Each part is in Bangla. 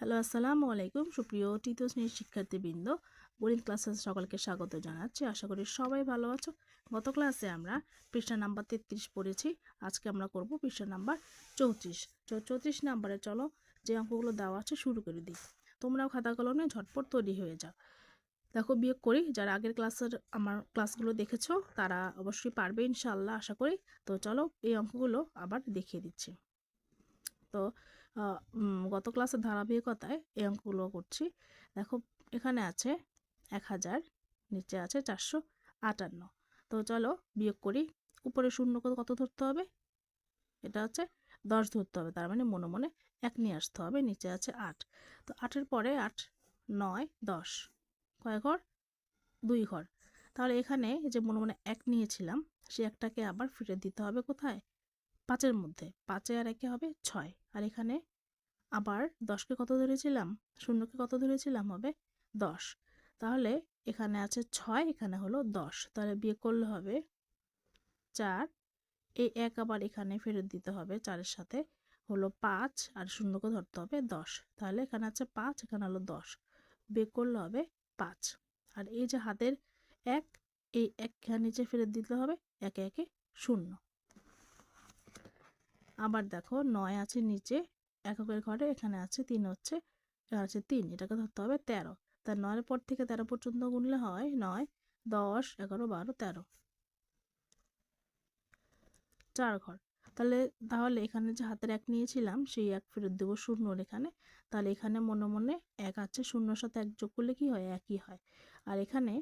হ্যালো, আসসালামু আলাইকুম। সুপ্রিয় তৃতীয় শ্রেণির শিক্ষার্থীবৃন্দ, বোরিং ক্লাসে সকলকে স্বাগত জানাচ্ছি। আশা করি সবাই ভালো আছো। গত ক্লাসে আমরা পৃষ্ঠা নাম্বার তেত্রিশ পড়েছি। আজকে আমরা করব পৃষ্ঠা নাম্বার চৌত্রিশ। চৌত্রিশ নাম্বারে চলো, যে অঙ্কগুলো দেওয়া আছে শুরু করে দিই। তোমরাও খাতা কলমে ঝটপট তৈরি হয়ে যাও। দেখো, বিয়োগ করি। যারা আগের ক্লাসের আমার ক্লাসগুলো দেখেছ, তারা অবশ্যই পারবে ইনশাল্লাহ আশা করি। তো চলো, এই অঙ্কগুলো আবার দেখিয়ে দিচ্ছি। তো গত ক্লাসের ধারাবাহিকতায় এই অঙ্কগুলো করছি। দেখো, এখানে আছে এক হাজার, নিচে আছে চারশো আটান্ন। তো চলো বিয়োগ করি, উপরে শূন্য কত ধরতে হবে? এটা হচ্ছে দশ ধরতে হবে, তার মানে মনে মনে এক নিয়ে আসতে হবে, নিচে আছে আট। তো আটের পরে আট, নয়, দশ, কয় ঘর? দুই ঘর। তাহলে এখানে যে মনে মনে এক নিয়েছিলাম সে একটাকে আবার ফিরে দিতে হবে কোথায়? পাঁচের মধ্যে, পাঁচে আর একে হবে ছয়। আর এখানে আবার দশকে কত ধরেছিলাম? শূন্যকে কত ধরেছিলাম হবে? দশ। তাহলে এখানে আছে ছয়, এখানে হলো দশ। তাহলে বিয়ে করলে হবে চার। এই এক আবার এখানে ফেরত দিতে হবে চারের সাথে। হলো পাঁচ আর শূন্যকে ধরতে হবে দশ। তাহলে এখানে আছে পাঁচ, এখানে হলো দশ। বিয়ে করলে হবে পাঁচ। আর এই যে হাতের এক, এই এক নিচে ফেরত দিতে হবে, একে একে শূন্য। আবার দেখো নয় আছে নিচে, এককের ঘরে এখানে আছে তিন হচ্ছে এখানে আছে তিন, এটাকে ধরতে হবে তেরো। তার নয়ের পর থেকে তেরো পর্যন্ত গুনলে হয় নয়, দশ, এগারো, বারো, তেরো। চার ঘর। তাহলে তাহলে এখানে যে হাতের এক নিয়েছিলাম, সেই এক ফেরত দেবো শূন্যর এখানে। তাহলে এখানে মনে মনে এক আছে, শূন্যর সাথে এক যোগ করলে কি হয়? একই হয়। আর এখানে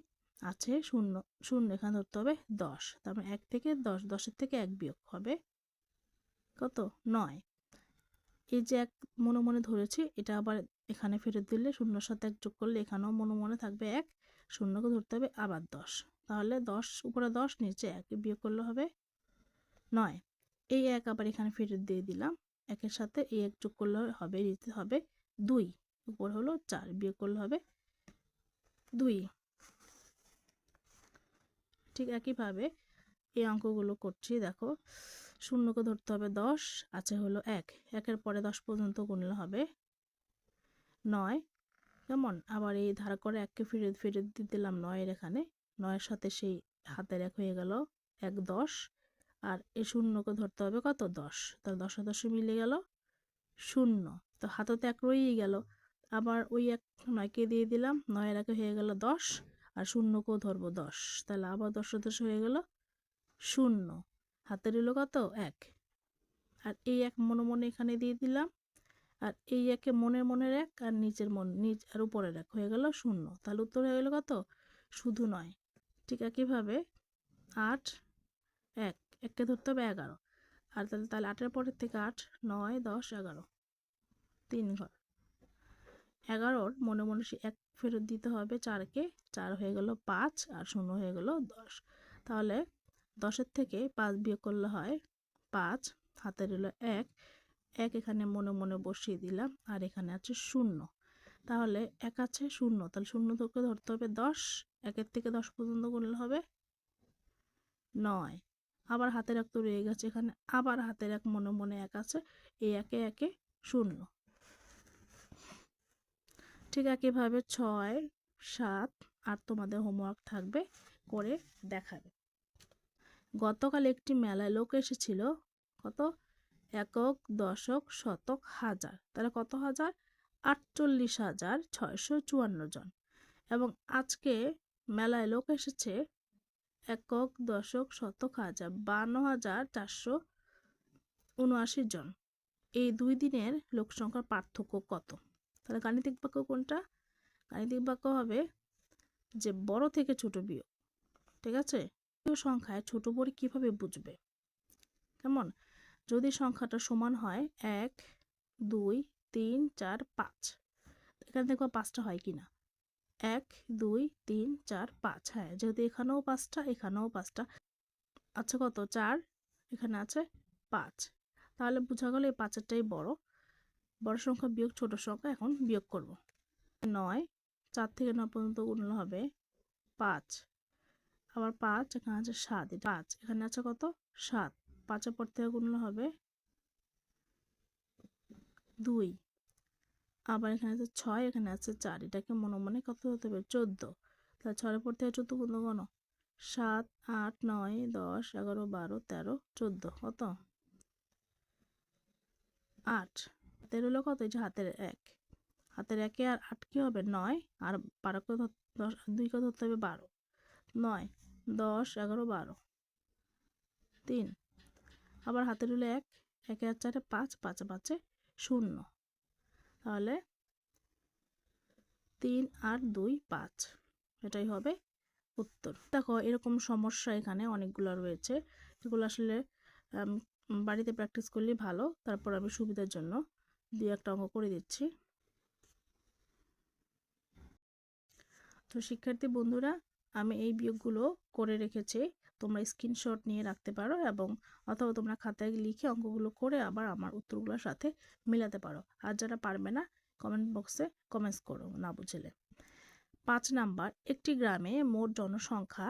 আছে শূন্য শূন্য, এখানে ধরতে হবে দশ। তারপরে এক থেকে দশ, দশের থেকে এক বিয়োগ হবে কত? নয়। এই যে এক মনে মনে ধরেছি, এটা আবার এখানে ফেরত দিলে শূন্যর সাথে এক যোগ করলে এখানেও মনে মনে থাকবে এক, শূন্যকে ধরতে হবে আবার দশ। তাহলে দশ, উপরে দশ, নিচে এক বিয়োগ করলে হবে নয়। এই এক আবার এখানে ফেরত দিয়ে দিলাম, একের সাথে এই এক যোগ করলে হবে নিতে হবে দুই। উপর হলো চার, বিয়োগ করলে হবে দুই। ঠিক একইভাবে এই অঙ্কগুলো করছি, দেখো। শূন্যকে ধরতে হবে দশ, আছে হলো এক। একের পরে দশ পর্যন্ত গুনলে হবে নয়। কেমন? আবার এই ধারা করে এককে ফিরে ফিরে দিলাম নয়ের এখানে। নয়ের সাথে সেই হাতের এক হয়ে গেল এক দশ। আর এই শূন্যকে ধরতে হবে কত? দশ। তাহলে দশে দশে মিলে গেল শূন্য। তো হাততে এক রয়েই গেল। আবার ওই এক নয়কে দিয়ে দিলাম, নয়ের একে হয়ে গেল দশ। আর শূন্যকেও ধরবো দশ। তাহলে আবার দশে দশ হয়ে গেল শূন্য। হাতে রইল কত? এক। আর এই এক মনে মনে এখানে দিয়ে দিলাম। আর এই একে মনের মনের এক আর নিচের মন, নিচ আর উপরের এক। হয়ে গেল শূন্য। তাহলে উত্তর হয়ে গেল কত? শুধু নয়। ঠিক একইভাবে আট, এক। এককে ধরতে হবে এগারো। আর তাহলে তাহলে আটের পরের থেকে আট, নয়, দশ, এগারো। তিন ঘর। এগারোর মনে মনে সে এক ফেরত দিতে হবে চারকে। চার হয়ে গেল পাঁচ আর শূন্য হয়ে গেল দশ। তাহলে দশের থেকে পাঁচ বিয়োগ করলে হয় পাঁচ হাতে রইল এক। এক এখানে মনে মনে বসিয়ে দিলাম, আর এখানে আছে শূন্য। তাহলে এক আছে শূন্য, তাহলে শূন্য থেকে ধরতে হবে দশ। একের থেকে দশ পর্যন্ত করলে হবে নয়। আবার হাতের এক তো রয়ে গেছে এখানে, আবার হাতের এক মনে মনে এক আছে, এই একে একে শূন্য। ঠিক একইভাবে ছয়, সাত, আর তোমাদের হোমওয়ার্ক থাকবে করে দেখাবে। গতকাল একটি মেলায় লোক এসেছিল, কত? একক, দশক, শতক, হাজার। তাহলে কত হাজার? আটচল্লিশ হাজার ছয়শো চুয়ান্ন জন। এবং আজকে মেলায় লোক এসেছে, একক, দশক, শতক, হাজার, বান্ন হাজার চারশো উনআশি জন। এই দুই দিনের লোক সংখ্যার পার্থক্য কত? তাহলে গাণিতিক বাক্য কোনটা? গাণিতিক বাক্য হবে যে বড় থেকে ছোট বিয়োগ। ঠিক আছে? সংখ্যায় ছোট বড় কীভাবে বুঝবে? কেমন? যদি সংখ্যাটা সমান হয় এক, দুই, তিন, চার, পাঁচ। এখানে দেখব পাঁচটা হয় কি না এক, দুই, তিন, চার, পাঁচ। হ্যাঁ যেহেতু এখানেও পাঁচটা এখানেও পাঁচটা। আচ্ছা কত? চার, এখানে আছে পাঁচ। তাহলে বোঝা গেল এই পাঁচেরটাই বড়। বড় সংখ্যা বিয়োগ ছোট সংখ্যা, এখন বিয়োগ করব। নয়, চার থেকে নয় পর্যন্ত গুণলে হবে পাঁচ। আবার পাঁচ, এখানে আছে সাত, এটা পাঁচ, এখানে আছে কত? সাত পাঁচের পর থেকে গুণলে হবে দুই। আবার এখানে আছে ছয়, এখানে আছে চার, এটাকে মনে মনে কত হতে হবে? চোদ্দ। তাহলে ছয়ের পর থেকে চোদ্দ গুণ গণ সাত, আট, নয়, দশ, এগারো, বারো, তেরো, চোদ্দ, কত? আট। হাতের হলো কত? এই যে হাতের এক। হাতের একে আর আট কি হবে? নয়। আর বারোকে ধর- দশ, দুইকে ধরতে হবে বারো। নয়। দশ, এগারো, বারো। তিন। আবার হাতের হলো এক। একে আর চারে পাঁচ, পাঁচে পাঁচে শূন্য। তাহলে তিন আর দুই পাঁচ। এটাই হবে উত্তর। দেখো, এরকম সমস্যা এখানে অনেকগুলো রয়েছে। এগুলো আসলে বাড়িতে প্র্যাকটিস করলে ভালো। তারপর আমি সুবিধার জন্য দুই একটা অঙ্ক করে দিচ্ছি। তো শিক্ষার্থী বন্ধুরা আমি এই বিয়োগগুলো করে রেখেছি। তোমরা স্ক্রিনশট নিয়ে রাখতে পারো এবং অথবা তোমরা খাতায় লিখে অঙ্কগুলো করে আবার আমার উত্তরগুলোর সাথে মিলাতে পারো। আর যারা পারবে না কমেন্ট বক্সে কমেন্টস করো না বুঝলে। পাঁচ নাম্বার, একটি গ্রামে মোট জনসংখ্যা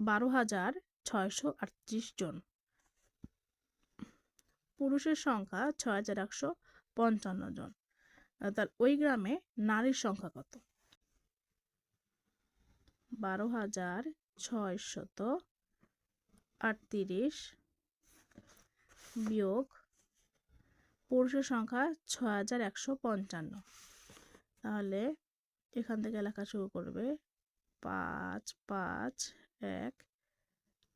বারো হাজার ছয়শো আটত্রিশ জন। পুরুষের সংখ্যা ছয় হাজার একশো পঞ্চান্ন জন। তার ওই গ্রামে নারীর সংখ্যা কত? বারো হাজার ছয়শত আটত্রিশ বিয়োগ পুরুষের সংখ্যা ছয় হাজার একশো পঞ্চান্ন। তাহলে এখান থেকে লেখা শুরু করবে পাঁচ পাঁচ, এক,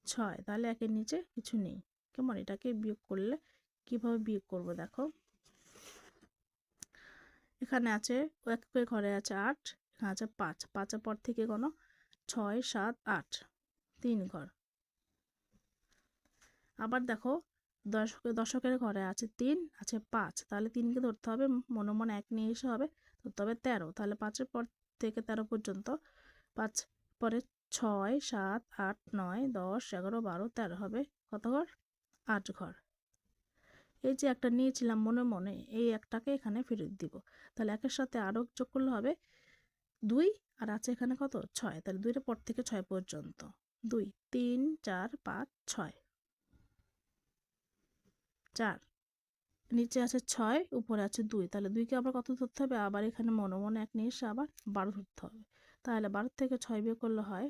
ছয়। তাহলে একের নিচে কিছু নেই। কেমন? এটাকে বিয়োগ করলে কীভাবে বিয়োগ করব দেখো? এখানে আছে, এক ঘরে আছে আট, এখানে আছে পাঁচ। পাঁচের পর থেকে কোনো ছয়, সাত, আট, তিন ঘর। আবার দেখো, দশকে, দশকের ঘরে আছে তিন, আছে পাঁচ। তাহলে তিনকে ধরতে হবে, মনে মনে এক নিয়ে এসে হবে, ধরতে হবে তেরো। তাহলে পাঁচের পর থেকে তেরো পর্যন্ত, পাঁচ পরে ছয়, সাত, আট, নয়, দশ, এগারো, বারো, তেরো হবে কত ঘর? আট ঘর। এই যে একটা নিয়েছিলাম মনে মনে, এই একটাকে এখানে ফেরত দিব। তাহলে একের সাথে আরও যোগ করলে হবে দুই, আর আছে এখানে কত? ছয়। তাহলে দুইয়ের পর থেকে ছয় পর্যন্ত। দুই, তিন, চার, পাঁচ, ছয়। চার। নিচে আছে ছয়, উপরে আছে দুই। তাহলে দুইকে আবার কত ধরতে হবে? আবার এখানে মনে মনে এক নিয়ে এসে আবার বারো ধরতে হবে। তাহলে বারো থেকে ছয় বিয়ে করলে হয়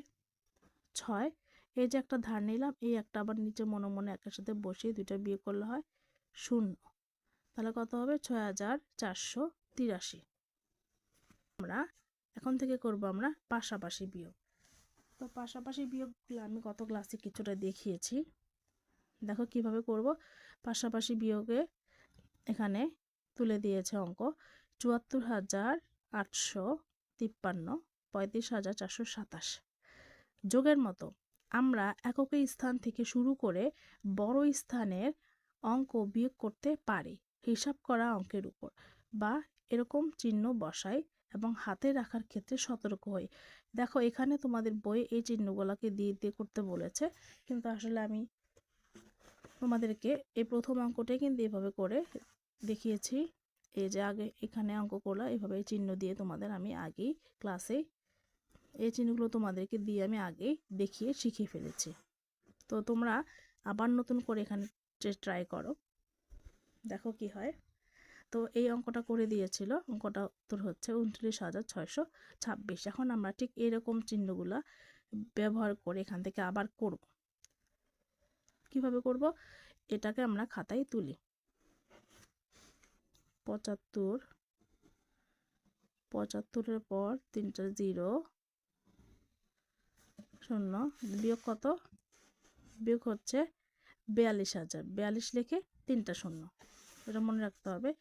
ছয়। এই যে একটা ধার নিলাম, এই একটা আবার নিচে মনে মনে একের সাথে বসিয়ে দুইটা বিয়ে করলে হয় শূন্য। তাহলে কত হবে? ছয় হাজার চারশো তিরাশি। আমরা এখন থেকে করব আমরা পাশাপাশি বিয়োগ। তো পাশাপাশি বিয়োগগুলো আমি গত ক্লাসে কিছুটা দেখিয়েছি। দেখো কীভাবে করব। পাশাপাশি বিয়োগে এখানে তুলে দিয়েছে অঙ্ক চুয়াত্তর হাজার আটশো তিপ্পান্ন, পঁয়ত্রিশ হাজার চারশো সাতাশ। যোগের মতো আমরা একক স্থান থেকে শুরু করে বড় স্থানের অঙ্ক বিয়োগ করতে পারি। হিসাব করা অঙ্কের উপর বা এরকম চিহ্ন বসাই এবং হাতে রাখার ক্ষেত্রে সতর্ক হই। দেখো, এখানে তোমাদের বইয়ে এই চিহ্নগুলোকে দিয়ে দিয়ে করতে বলেছে। কিন্তু আসলে আমি তোমাদেরকে এই প্রথম অঙ্কটাই কিন্তু এভাবে করে দেখিয়েছি। এই যে আগে এখানে অঙ্ক করলা এভাবে চিহ্ন দিয়ে তোমাদের আমি আগেই ক্লাসে এই চিহ্নগুলো তোমাদেরকে দিয়ে আমি আগেই দেখিয়ে শিখিয়ে ফেলেছি। তো তোমরা আবার নতুন করে এখানে ট্রাই করো। দেখো কি হয়। তো এই অঙ্কটা করে দিয়েছিল। অঙ্কটা উত্তর হচ্ছে উনত্রিশ হাজার ছয়শো ছাব্বিশ। এখন আমরা ঠিক এরকম চিহ্নগুলো ব্যবহার করে এখান থেকে আবার করব। কীভাবে করব? এটাকে আমরা খাতায় তুলি। পঁচাত্তর, পঁচাত্তরের পর তিনটা জিরো, শূন্য, বিয়োগ কত? বিয়োগ হচ্ছে বিয়াল্লিশ হাজার। বিয়াল্লিশ লিখে তিনটা শূন্য। এটা মনে রাখতে হবে।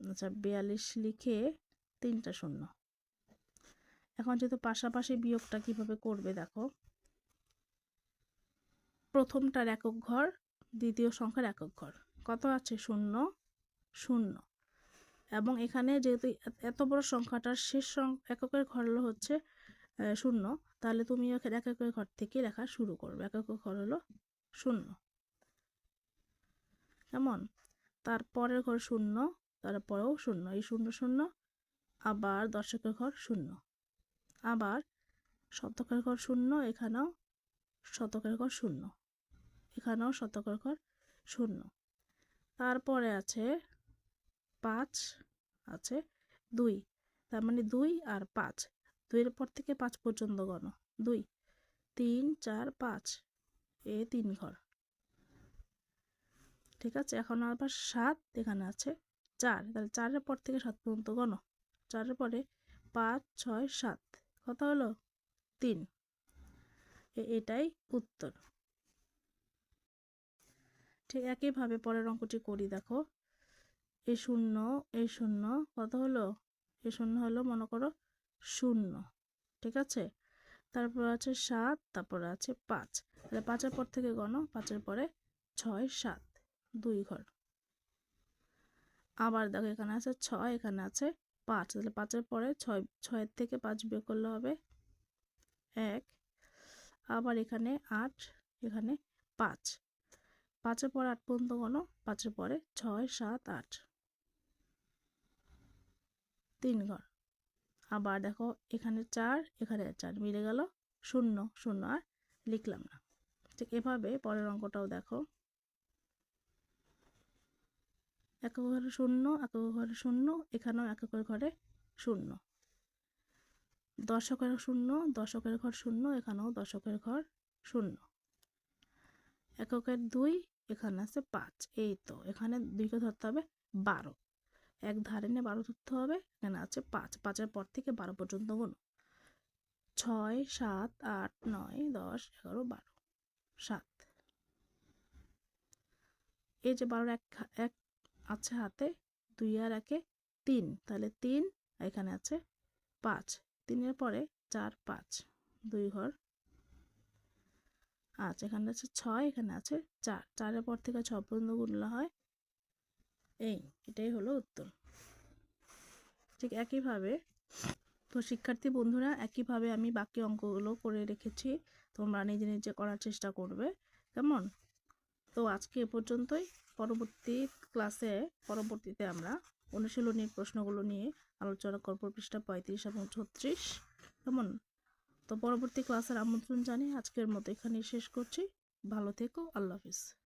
আচ্ছা বিয়াল্লিশ লিখে তিনটা শূন্য। এখন যেহেতু পাশাপাশি বিয়োগটা কীভাবে করবে দেখো। প্রথমটার একক ঘর, দ্বিতীয় সংখ্যার একক ঘর। কত আছে? শূন্য শূন্য। এবং এখানে যেহেতু এত- বড় সংখ্যাটার শেষ এককের ঘর হলো হচ্ছে শূন্য। তাহলে তুমি এখানে এককের ঘর থেকে লেখা শুরু করবে। এককের ঘর হলো শূন্য। কেমন? তারপরের ঘর শূন্য তারপরেও শূন্য। এই শূন্য শূন্য, আবার দর্শকের ঘর শূন্য। আবার শতকের ঘর শূন্য, এখানেও শতকের ঘর শূন্য। এখানেও শতকের ঘর শূন্য। তারপরে আছে পাঁচ, আছে দুই। তার মানে দুই আর পাঁচ। দুইয়ের পর থেকে পাঁচ পর্যন্ত গণ। দুই, তিন, চার, পাঁচ। এ তিন ঘর। ঠিক আছে, এখন আবার সাত এখানে আছে। চার। তাহলে চারের পর থেকে সাত পর্যন্ত গণ। চারের পরে পাঁচ, ছয়, সাত। কত হলো? তিন। এটাই উত্তর। ঠিক একইভাবে পরের অঙ্কটি করি, দেখো। এ শূন্য এ শূন্য, কত হলো? এ শূন্য হলো, মনে করো, শূন্য। ঠিক আছে? তারপর আছে সাত, তারপর আছে পাঁচ। তাহলে পাঁচের পর থেকে গণ, পাঁচের পরে ছয়, সাত। দুই ঘর। আবার দেখো এখানে আছে ছয়, এখানে আছে পাঁচ। তাহলে পাঁচের পরে ছয়, ছয়ের থেকে পাঁচ বিয়োগ করলে হবে এক। আবার এখানে আট, এখানে পাঁচ। পাঁচের পরে আট পর্যন্ত গণ পাঁচের পরে ছয়, সাত, আট। তিন ঘর। আবার দেখো এখানে চার এখানে চার মিলে গেল শূন্য শূন্য আর লিখলাম না। ঠিক এভাবে পরের অঙ্কটাও দেখো। একক ঘরে শূন্য এক ঘরে শূন্য, এখানেও এককের ঘরে শূন্য। দশকের শূন্য, দশকের ঘর শূন্য, এখানেও দশকের ঘর শূন্য। এককের দুই, এখানে আছে পাঁচ। এই তো, এখানে দুইকে ধরতে হবে বারো। এক ধারে নিয়ে বারো ধরতে হবে, এখানে আছে পাঁচ। পাঁচের পর থেকে বারো পর্যন্ত গুণ। ছয়, সাত, আট, নয়, দশ, এগারো, বারো, সাত। এই যে বারোর এক এক আছে হাতে দুই আর একে তিন। তাহলে তিন, এখানে আছে পাঁচ। তিনের পরে চার, পাঁচ। দুই ঘর আচ্ছা এখানে আছে ছয়, এখানে আছে চার। চারের পর থেকে ছ পর্যন্ত গুণলে হয় এই, এটাই হলো উত্তর। ঠিক একইভাবে তো শিক্ষার্থী বন্ধুরা, একইভাবে আমি বাকি অঙ্কগুলো করে রেখেছি। তোমরা নিজে নিজে করার চেষ্টা করবে। কেমন? তো আজকে এ পর্যন্তই। পরবর্তী ক্লাসে, পরবর্তীতে আমরা অনুশীলনীর প্রশ্নগুলো নিয়ে আলোচনা করব পৃষ্ঠা পঁয়ত্রিশ এবং ছত্রিশ। কেমন? তো পরবর্তী ক্লাসের আমন্ত্রণ জানিয়ে আজকের মতো এখানেই শেষ করছি। ভালো থেকো, আল্লাহ হাফিজ।